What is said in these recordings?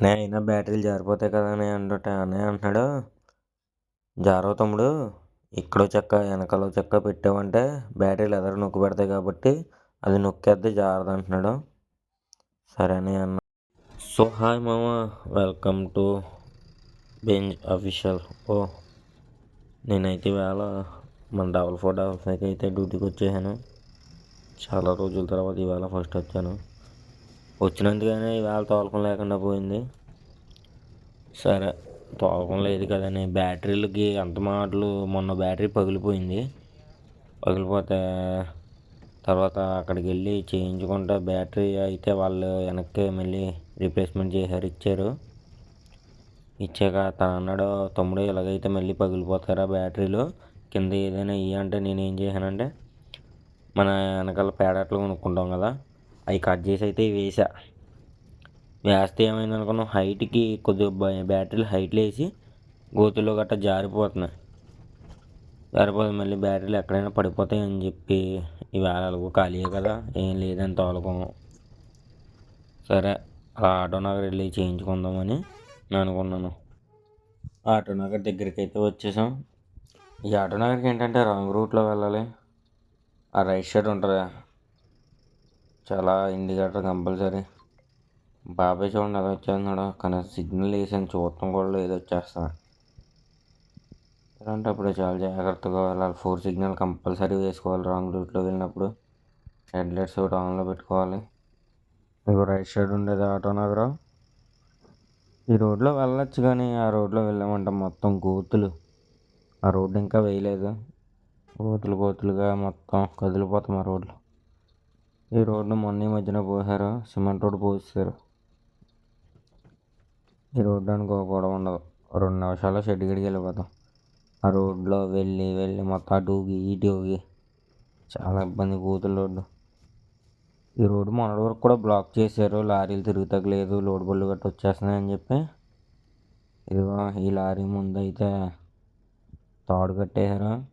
అనే అయినా బ్యాటరీలు జారిపోతాయి కదా అని అంటుంటే అన్నయ్య అంటున్నాడు. జారవు తమ్ముడు ఇక్కడో చెక్క వెనకాల చెక్క పెట్టావంటే బ్యాటరీలు ఎదర నొక్కు పెడతాయి కాబట్టి అది నొక్కేద్ది జారదు అంటున్నాడు. సరే అని అన్న. సో హాయ్ మామ వెల్కమ్ టు బెంజ్ అఫీషియల్. ఓ నేనైతే వేళ మన డబల్ ఫోర్ డబల్ ఫైవ్కి అయితే డ్యూటీకి వచ్చేసాను. చాలా రోజుల తర్వాత ఇవాళ ఫస్ట్ వచ్చాను. వచ్చినందుకనే ఇవాళ తోలకం లేకుండా పోయింది. సరే తోలకం లేదు కదని బ్యాటరీలకి అంత మాటలు మొన్న బ్యాటరీ పగిలిపోయింది. పగిలిపోతే తర్వాత అక్కడికి వెళ్ళి చేయించుకుంటే బ్యాటరీ అయితే వాళ్ళు వెనక్కి మళ్ళీ రీప్లేస్మెంట్ చేశారు ఇచ్చారు. ఇచ్చాక తను అన్నాడు తమ్ముడు ఇలాగైతే మళ్ళీ పగిలిపోతారా బ్యాటరీలు? కింద ఏదైనా ఇవి అంటే నేను ఏం చేశానంటే మన వెనకాల పేడట్లు కొనుక్కుంటాం కదా అవి కట్ చేసి అయితే వేసా. వేస్తే ఏమైంది అనుకున్నాం హైట్కి కొద్దిగా బ్యాటరీలు హైట్లు వేసి గోతుల్లో గట్ట జారిపోతున్నాయి. జారిపోతుంది మళ్ళీ బ్యాటరీలు ఎక్కడైనా పడిపోతాయి అని చెప్పి ఇవాళ ఎలాగో ఖాళీయే కదా ఏం లేదని తోలకం సరే అలా ఆటో నగర్ వెళ్ళి చేయించుకుందామని నేను అనుకున్నాను. ఆటో నగర్ దగ్గరికి అయితే వచ్చేసాం. ఈ ఆటో నగర్కి ఏంటంటే రాంగ్ రూట్లో వెళ్ళాలి. ఆ రైట్ సైడ్ ఉంటుందా. చాలా ఇండికేటర్ కంపల్సరీ. బాబాయ్ చూడండి అది వచ్చేస్తున్నాడు. కానీ సిగ్నల్ వేసాను. చూడటం కూడా లేదు వచ్చేస్తాను అలాంటప్పుడు చాలా జాగ్రత్తగా వెళ్ళాలి. ఫోర్ సిగ్నల్ కంపల్సరీ వేసుకోవాలి. రాంగ్ రూట్లో వెళ్ళినప్పుడు హెడ్ లైట్స్ ఒకటి ఆన్లో పెట్టుకోవాలి. మీకు రైట్ సైడ్ ఉండేది ఆటో నగరం. ఈ రోడ్లో వెళ్ళొచ్చు కానీ ఆ రోడ్లో వెళ్ళామంటే మొత్తం గోతులు. ఆ రోడ్డు ఇంకా వేయలేదు. గోతులు గోతులుగా మొత్తం కదిలిపోతాం ఆ రోడ్లో. ఈ రోడ్డు మొన్న ఈ మధ్యన పోసారు సిమెంట్ రోడ్డు పోసారు ఈ రోడ్డు అనుకోకూడదు ఉండదు. రెండు నిమిషాల్లో షెడ్ గడికి వెళ్ళిపోతాం. ఆ రోడ్లో వెళ్ళి వెళ్ళి మొత్తం అటు ఊగి ఇటు ఊగి చాలా ఇబ్బంది కూతురు రోడ్డు. ఈ రోడ్డు మొన్నటి వరకు కూడా బ్లాక్ చేశారు. లారీలు తిరుగుతగలేదు లోడ్ బళ్ళు గట్ట వచ్చేస్తున్నాయని చెప్పి. ఇదిగో ఈ లారీ ముందు అయితే తాడు కట్టేశారు.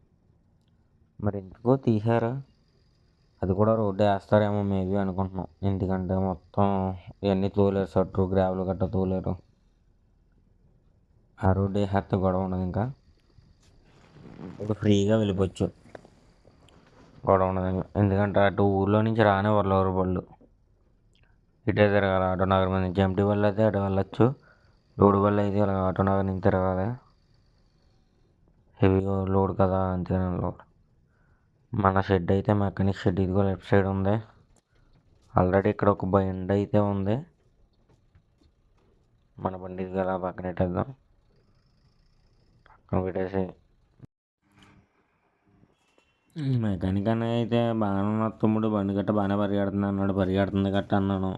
మరి ఎందుకో తీశారు. అది కూడా రోడ్డు వేస్తారేమో మేబీ అనుకుంటున్నాం. ఎందుకంటే మొత్తం ఇవన్నీ తోలేరు సట్టు గ్రావెల్ గట్ట తోలేరు. ఆ రోడ్డు వేసేస్తే గొడవ ఉండదు ఇంకా. ఇప్పుడు ఫ్రీగా వెళ్ళిపోవచ్చు. గొడవ ఉండదు ఎందుకంటే అటు ఊళ్ళో నుంచి రానే వరలవరు బళ్ళు ఇటే తిరగాలి ఆటో నగర్ మీద నుంచి. ఎంటీ బళ్ళు అయితే అటు వెళ్ళొచ్చు. రోడ్డు బళ్ళు అయితే ఇలా ఆటో నగర్ నుంచి తిరగాలి. హెవీ లోడ్ కదా అంతేనా లోడ్. మన షెడ్ అయితే మెకానిక్ షెడ్ ఇదిగో లెఫ్ట్ సైడ్ ఉంది. ఆల్రెడీ ఇక్కడ ఒక బండి అయితే ఉంది. మన బండి ఇదిగో అలా పక్కన పెట్టేద్దాం. పక్కన పెట్టేసి. మెకానిక్ అన్న అయితే బాగానే ఉన్న తమ్ముడు. బండి గట్ట బాగానే పరిగెడుతుంది అన్నాడు. పరిగెడుతుంది గట్ట అన్నాను.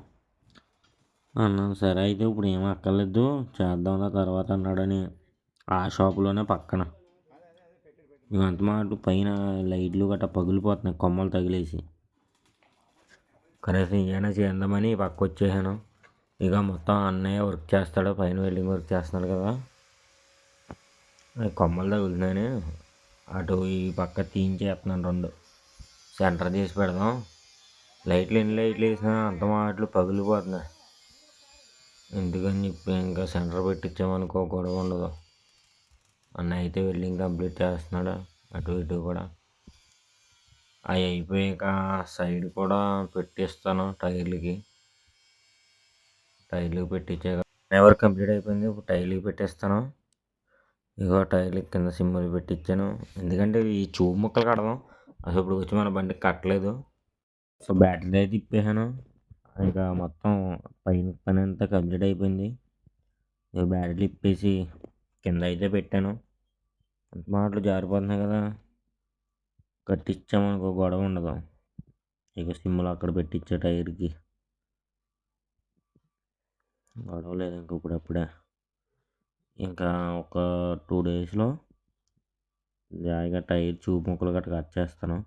అన్నాను సరే అయితే ఇప్పుడు ఏం అక్కర్లేదు. చేద్దాంలా తర్వాత అన్నాడని ఆ షాపులోనే పక్కన. ఇవంత మాట పైన లైట్లు గట్ట పగిలిపోతున్నాయి కొమ్మలు తగిలేసి. కనీసం ఏమైనా చేద్దామని పక్క వచ్చేసాను. ఇక మొత్తం అన్నయ్య వర్క్ చేస్తాడు పైన వెల్డింగ్ వర్క్ చేస్తున్నాడు కదా. కొమ్మలు తగులుతున్నాయని అటు ఈ పక్క తీయించేస్తున్నాను రెండు. సెంటర్ చేసి పెడదాం. లైట్లు ఎన్ని లైట్లు వేసినా అంత మాటలు పగిలిపోతున్నాయి. ఎందుకని చెప్పి ఇంకా సెంటర్ పెట్టించామనుకో గొడవ ఉండదు. అన్న అయితే వెల్డింగ్ కంప్లీట్ చేస్తున్నాడు. అటు ఇటు కూడా. అవి అయిపోయాక సైడ్ కూడా పెట్టిస్తాను టైర్లకి. టైర్లకి పెట్టించాక ఎవరు కంప్లీట్ అయిపోయింది. ఇప్పుడు టైర్లకి పెట్టేస్తాను. ఇగో టైర్లు కింద సిమ్ములు పెట్టించాను. ఎందుకంటే ఈ చూపు ముక్కలు కడదాం. అసలు ఇప్పుడు వచ్చి మన బండి కట్టలేదు. సో బ్యాటరీ అయితే తిప్పేసాను ఇంకా మొత్తం పైన పని అంతా కంప్లీట్ అయిపోయింది. ఇక బ్యాటరీ ఇప్పేసి కింద అయితే పెట్టాను మాటలు జారిపోతున్నాయి కదా. కట్టించామనుకో గొడవ ఉండదు. ఇక సిమ్లో అక్కడ పెట్టించే టైర్కి. గొడవ లేదు ఇంక ఇప్పుడప్పుడే. ఇంకా ఒక టూ డేస్లో జాయిగా టైర్ చూపు ముక్కలు గట్రా కట్ చేస్తాను.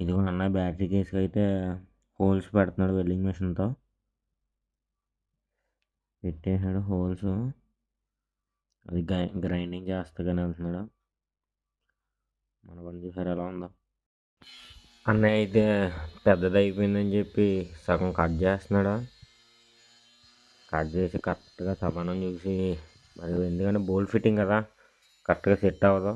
ఇది కూడా అన్న బ్యాటరీ కేసుకి అయితే హోల్స్ పెడుతున్నాడు వెల్డింగ్ మిషన్తో. పెట్టేసాడు హోల్స్. అది గ్రైండింగ్ చేస్తాగానే వెళ్తున్నాడు మన బండి చూసారు ఎలా ఉందో? అన్నయ్య అయితే పెద్దది అయిపోయిందని చెప్పి సగం కట్ చేస్తున్నాడు? కట్ చేసి కరెక్ట్గా సమానం చూసి మరి ఎందుకంటే బోల్ట్ ఫిట్టింగ్ కదా కరెక్ట్గా సెట్ అవ్వదు.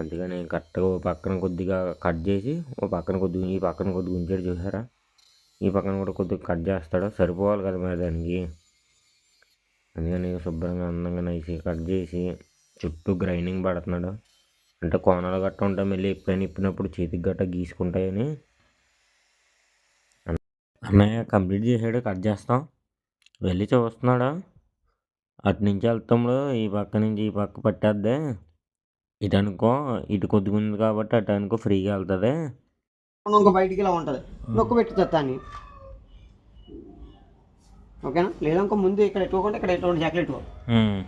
అందుకని కరెక్ట్గా ఓ పక్కన కొద్దిగా కట్ చేసి ఓ పక్కన కొద్దిగా ఈ పక్కన కొద్దిగా ఉంచాడు చూసారా? ఈ పక్కన కూడా కొద్దిగా కట్ చేస్తాడు. సరిపోవాలి కదా మరి దానికి? అందుకని శుభ్రంగా అందంగా నైసి కట్ చేసి చుట్టూ గ్రైండింగ్ పడుతున్నాడు. అంటే కోణాలు గట్ట ఉంటాయి మళ్ళీ ఎప్పుడైనా ఇప్పినప్పుడు చేతికి గట్ట గీసుకుంటాయని. అన్నయ్య కంప్లీట్ చేసాడు కట్ చేస్తాం. వెళ్ళి చూస్తున్నాడు? అటు నుంచి వెళ్తాడు ఈ పక్క నుంచి ఈ పక్క పట్టేద్దే. ఇటు అనుకో ఇటు కొద్దిగా ఉంది కాబట్టి అటు అనుకో ఫ్రీగా వెళ్తుంది. ఇంకో బయటికి ఇలా ఉంటుంది. నొక్కు పెట్టి చెత్తాన్ని ఓకేనా? లేదా ఇంకో ముందు ఇక్కడ ఎట్టుకోకుండా ఇక్కడ ఎటువంటి చెక్కలు ఎట్టుకో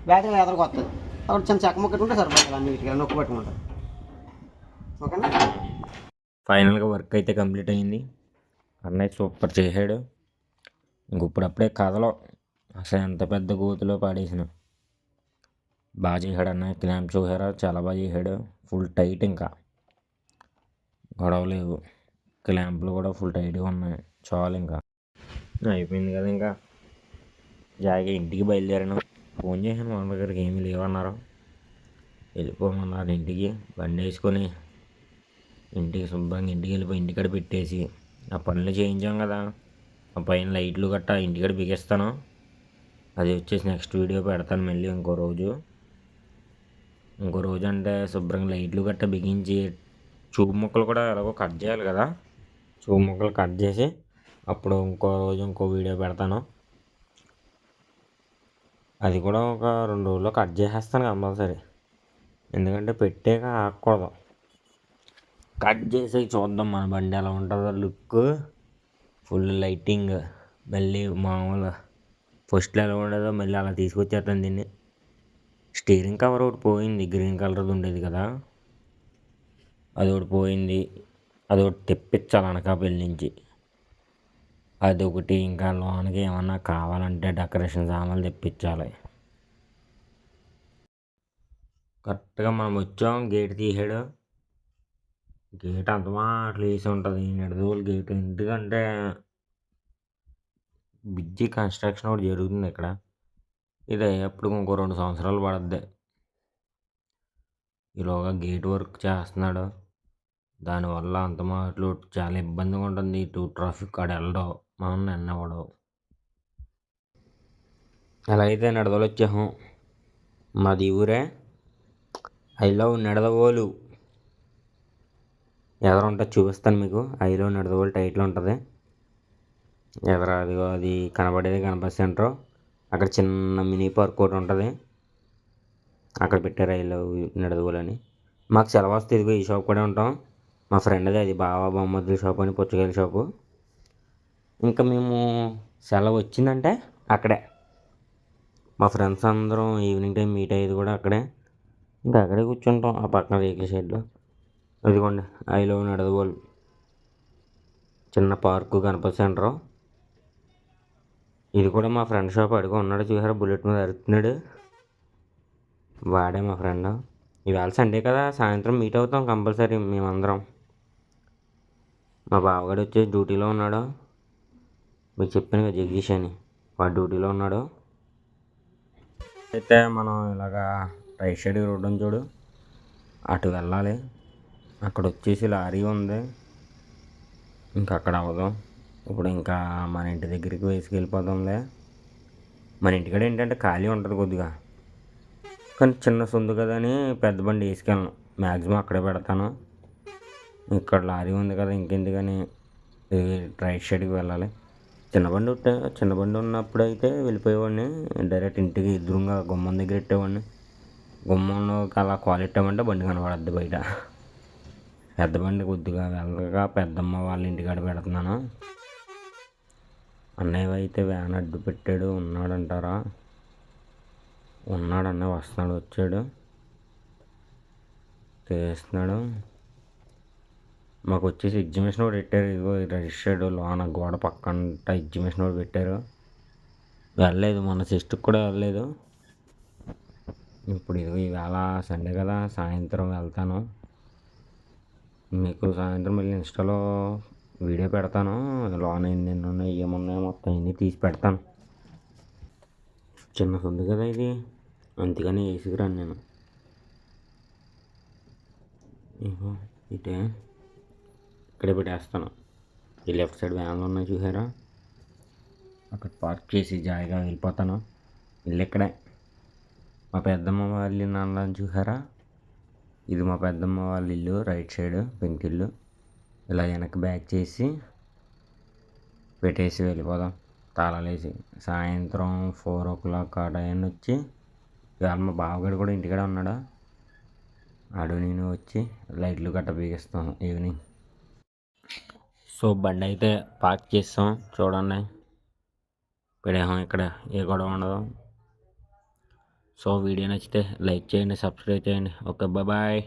బ్యాటరీ ఎదరికి వస్తుంది అక్కడ చిన్న చెక్క ముక్క పెట్టుకుంటే సరిపోతుంది అన్ని వీటికి నొక్కు పెట్టుకుంటారు. ఓకేనా? ఫైనల్గా వర్క్ అయితే కంప్లీట్ అయింది. అన్నయ్య సూపర్ చేసాడు ఇంక ఇప్పుడప్పుడే కథలో అసలు ఎంత పెద్ద గోతులో పాడేసిన. బాగా చేశాడు అన్నయ్య క్లాంప్ చూసారా? చాలా బాగా చేశాడు. ఫుల్ టైట్ ఇంకా. గొడవ లేవు. క్లాంపులు కూడా ఫుల్ టైట్గా ఉన్నాయి. చాలు ఇంకా. అయిపోయింది కదా ఇంకా. జాయిగా ఇంటికి బయలుదేరాను. ఫోన్ చేశాను మా దగ్గరికి ఏమీ లేవన్నారు. వెళ్ళిపోమన్నారు ఇంటికి. బండి వేసుకొని ఇంటికి శుభ్రంగా ఇంటికి వెళ్ళిపోయి ఇంటికాడ పెట్టేసి ఆ పనులు చేయించాం కదా. ఆ పైన లైట్లు గట్టా ఇంటికాడ బిగిస్తాను అది వచ్చేసి నెక్స్ట్ వీడియో పెడతాను మళ్ళీ ఇంకో రోజు. ఇంకో రోజు అంటే శుభ్రంగా లైట్లు గట్టా బిగించి చూపు ముక్కలు కూడా ఎలాగో కట్ చేయాలి కదా. చూపు ముక్కలు కట్ చేసి అప్పుడు ఇంకో రోజు ఇంకో వీడియో పెడతాను. అది కూడా ఒక రెండు రోజుల్లో కట్ చేసేస్తాను కంపల్సరీ. ఎందుకంటే పెట్టాక ఆకూడదు కట్ చేసి చూద్దాం మన బండి ఎలా ఉంటుందో లుక్. ఫుల్ లైటింగ్ మళ్ళీ మామూలు ఫస్ట్లో ఎలా ఉండేదో మళ్ళీ అలా తీసుకొచ్చేస్తాను దీన్ని. స్టీరింగ్ కవర్ ఒకటి పోయింది గ్రీన్ కలర్ది ఉండేది కదా. అది ఒకటి పోయింది అది ఒకటి తెప్పించాలి అనకాపల్లి నుంచి. అదొకటి. ఇంకా లోనకి ఏమన్నా కావాలంటే డెకరేషన్ సామాన్లు తెప్పించాలి. కరెక్ట్గా మనం వచ్చాం. గేట్ తీసాడు. గేట్ అంత మాటలు వేసి ఉంటుంది. నెడదోలు గేట్. ఎందుకంటే బిజీ కన్స్ట్రక్షన్ ఒకటి జరుగుతుంది ఇక్కడ. ఇది అయ్యేప్పుడు ఇంకో రెండు సంవత్సరాలు పడద్ది. ఈలోగా గేట్ వర్క్ చేస్తున్నాడు. దానివల్ల అంత మాటలు చాలా ఇబ్బందిగా ఉంటుంది. ఇటు ట్రాఫిక్ కాడ వెళ్ళడం. మా అన్న ఎన్నవడం. ఎలా అయితే నడదలు వచ్చాము మాది ఊరే. I love Nidadavolu. ఎదర ఉంటుంది చూపిస్తాను మీకు. ఐ లవ్ నిడదవోలు టైటిల్ ఉంటుంది. ఎదర అదిగో అది కనబడేది గణపతి సెంటర్. అక్కడ చిన్న మినీ పార్క్ ఒకటి ఉంటుంది. అక్కడ పెట్టారు ఐ లవ్ నిడదవోలు అని మాకు సెలవు వస్తే ఇదిగో ఈ షాప్ కూడా ఉంటాం. మా ఫ్రెండ్ది అది బావా బొమ్మద్దుల షాప్ అని పుచ్చకాయల షాపు. ఇంకా మేము సెలవు వచ్చిందంటే అక్కడే. మా ఫ్రెండ్స్ అందరం ఈవినింగ్ టైం మీట్ అయ్యేది కూడా అక్కడే. ఇంకా అక్కడే కూర్చుంటాం ఆ పక్కన రేకుల షెడ్లో అదిగోండి ఐ లవ్ చిన్న పార్కు గణపతి సెంటర్. ఇది కూడా మా ఫ్రెండ్ షాప్ అడుగు ఉన్నాడు చూసారా? బుల్లెట్ మీద అరుతున్నాడు. వాడే మా ఫ్రెండ్. ఇవాళ సండే కదా సాయంత్రం మీట్ అవుతాం కంపల్సరీ మేమందరం. మా బావగాడు వచ్చి డ్యూటీలో ఉన్నాడు. మీకు చెప్పాను కదా జగదీష్ అని. వాడు డ్యూటీలో ఉన్నాడు. అయితే మనం ఇలాగా రైట్ సైడ్ రోడ్డు చూడు. అటు వెళ్ళాలి. అక్కడ వచ్చేసి లారీ ఉంది. ఇంకా అక్కడ అవ్వదు ఇప్పుడు ఇంకా మన ఇంటి దగ్గరికి వేసుకెళ్ళిపోదాంలే మన ఇంటికాడ ఏంటంటే ఖాళీ ఉంటుంది కొద్దిగా. కానీ చిన్న సొందు కదా అని పెద్ద బండి వేసుకెళ్ళను. మ్యాక్సిమం అక్కడే పెడతాను. ఇక్కడ లారీ ఉంది కదా ఇంకెందుకని? రైట్ సైడ్కి వెళ్ళాలి. చిన్న బండి ఉంటే చిన్న బండి ఉన్నప్పుడు అయితే వెళ్ళిపోయేవాడిని. డైరెక్ట్ ఇంటికి ఎదురుగా గుమ్మం దగ్గర పెట్టేవాడిని గుమ్మంలోకి అలా కాలెట్టామంటే బండి కనబడద్ది బయట. పెద్ద బండి కొద్దిగా వెళ్ళగా పెద్దమ్మ వాళ్ళ ఇంటికాడ పెడుతున్నాను. అన్నయ్య అయితే వ్యాన్ అడ్డు పెట్టాడు. ఉన్నాడంటారా? ఉన్నాడు అన్నయ్య వస్తున్నాడు వచ్చాడు. చేస్తున్నాడు. మాకు వచ్చేసి ఎగ్జిబిషన్ కూడా పెట్టారు. ఇదిగో రిజిస్టర్డ్ లోన గోడ పక్కన ఎగ్జిబిషన్ కూడా పెట్టారు. వెళ్ళలేదు మన సిస్టర్కి కూడా వెళ్ళలేదు. ఇప్పుడు ఇదిగో ఈవేళ సండే కదా సాయంత్రం వెళ్తాను. మీకు సాయంత్రం మళ్ళీ ఇన్స్టాలో వీడియో పెడతాను. లోన ఎన్ని ఉన్నాయి ఏమున్నాయో మొత్తం అన్నీ తీసి పెడతాను. చిన్న ఉంది కదా ఇది. అందుకని వేసుకురాను నేను. ఇటే ఇక్కడే పెట్టేస్తాను. ఈ లెఫ్ట్ సైడ్ వ్యాన్లు ఉన్నాయి చూసారా? అక్కడ పార్క్ చేసి జాయిగా వెళ్ళిపోతాను. ఇల్లు ఇక్కడే మా పెద్దమ్మ వాళ్ళ ఇల్లు అన్నాను చూసారా? ఇది మా పెద్దమ్మ వాళ్ళ ఇల్లు రైట్ సైడ్ పెంకిల్లు ఇలా వెనక్కి బ్యాక్ చేసి పెట్టేసి వెళ్ళిపోదాం. తాళాలేసి సాయంత్రం ఫోర్ ఓ క్లాక్ ఆ టైం వచ్చి ఇవాళ మా బావగాడు కూడా ఇంటికాడ ఉన్నాడా? ఆడు నేను వచ్చి లైట్లు గట్ట బిగిస్తాను ఈవినింగ్. సో బండి అయితే పార్క్ చేస్తాం చూడండి పెడేహాం ఇక్కడ ఏ గొడవ ఉండదు సో వీడియో నచ్చితే లైక్ చేయండి సబ్స్క్రైబ్ చేయండి ఓకే బాయ్